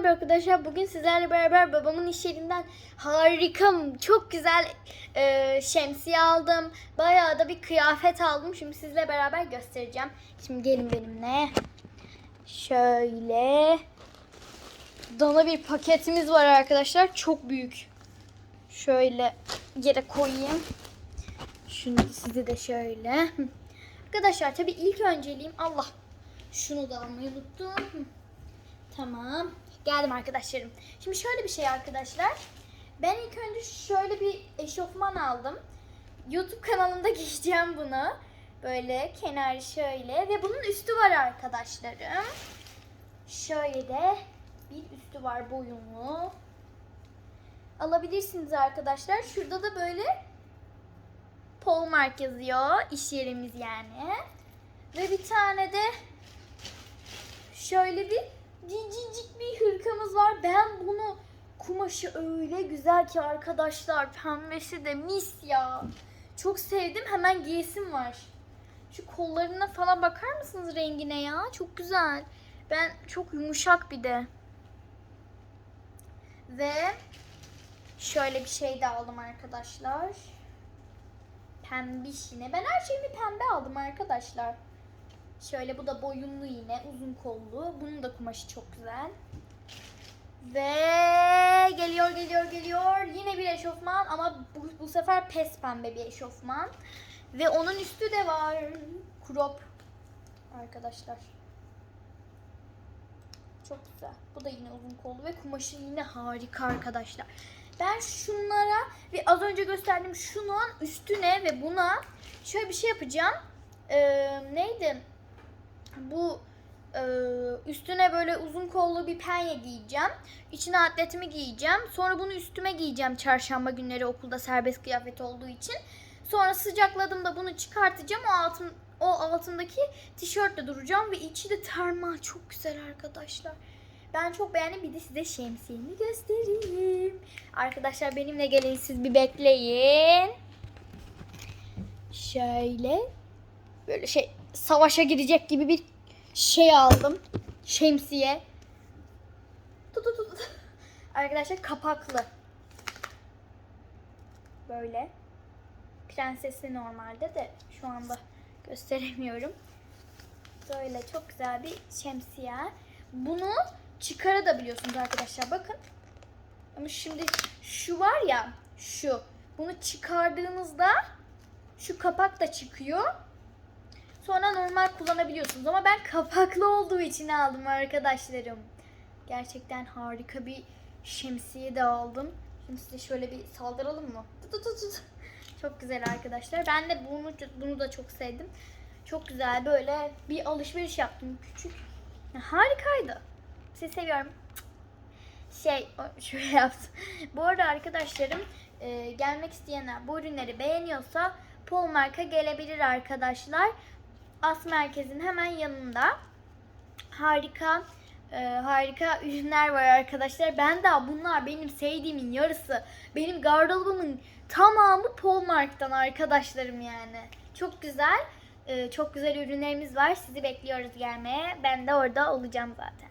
merhaba arkadaşlar. Bugün sizlerle beraber babamın iş yerinden harika, çok güzel e, şemsiye aldım. Bayağı da bir kıyafet aldım. Şimdi sizle beraber göstereceğim. Şimdi gelin benimle. Şöyle. Dana bir paketimiz var arkadaşlar. Çok büyük. Şöyle yere koyayım. Şunu size de şöyle. Arkadaşlar tabii ilk önceliğim Allah. Şunu da almayı unuttum. Tamam. Geldim arkadaşlarım. Şimdi şöyle bir şey arkadaşlar. Ben ilk önce şöyle bir eşofman aldım. YouTube kanalında giyeceğim bunu. Böyle kenarı şöyle ve bunun üstü var arkadaşlarım. Şöyle de bir üstü var boyunlu. Alabilirsiniz arkadaşlar. Şurada da böyle Polmark yazıyor. İş yerimiz yani. Ve bir tane de şöyle bir cicicik bir hırkamız var. Ben bunu kumaşı öyle güzel ki arkadaşlar. Pembesi de mis ya. Çok sevdim. Hemen giyesim var. Şu kollarına falan bakar mısınız rengine ya? Çok güzel. Ben çok yumuşak bir de. Ve şöyle bir şey de aldım arkadaşlar. Pembiş yine. Ben her şeyimi pembe aldım arkadaşlar. Şöyle bu da boyunlu yine uzun kollu. Bunun da kumaşı çok güzel. Ve geliyor geliyor geliyor. Yine bir eşofman ama bu, bu sefer pes pembe bir eşofman. Ve onun üstü de var. Crop. Arkadaşlar. Çok güzel. Bu da yine uzun kollu ve kumaşı yine harika arkadaşlar. Ben şunlara ve az önce gösterdiğim şunun üstüne ve buna şöyle bir şey yapacağım. Ee, neydi? Bu e, üstüne böyle uzun kollu bir penye giyeceğim. İçine atletimi giyeceğim. Sonra bunu üstüme giyeceğim çarşamba günleri okulda serbest kıyafet olduğu için. Sonra sıcakladığımda bunu çıkartacağım. O altın o altındaki tişörtle duracağım ve içi de termal çok güzel arkadaşlar. Ben çok beğendim. Bir de size şemsiyemi göstereyim. Arkadaşlar benimle gelin siz bir bekleyin. Şöyle böyle şey savaşa girecek gibi bir şey aldım. Şemsiye. Tut tut tut. Arkadaşlar kapaklı. Böyle. Prensesli normalde de şu anda gösteremiyorum. Böyle çok güzel bir şemsiye. Bunu çıkarabiliyorsunuz arkadaşlar. Bakın. Ama şimdi şu var ya şu. Bunu çıkardığınızda şu kapak da çıkıyor. Sonra normal kullanabiliyorsunuz. Ama ben kapaklı olduğu için aldım arkadaşlarım. Gerçekten harika bir şemsiye de aldım. Şimdi size şöyle bir saldıralım mı? Çok güzel arkadaşlar. Ben de bunu bunu da çok sevdim. Çok güzel böyle bir alışveriş yaptım küçük. Harikaydı. Sizi seviyorum. Şey şöyle yaptım. Bu arada arkadaşlarım e, gelmek isteyenler bu ürünleri beğeniyorsa Polmark'a gelebilir arkadaşlar. As merkezin hemen yanında. Harika e, harika ürünler var arkadaşlar. Ben daha bunlar benim sevdiğimin yarısı. Benim gardırobumun tamamı Polmark'tan arkadaşlarım yani. Çok güzel. e, çok güzel ürünlerimiz var. Sizi bekliyoruz gelmeye. Ben de orada olacağım zaten.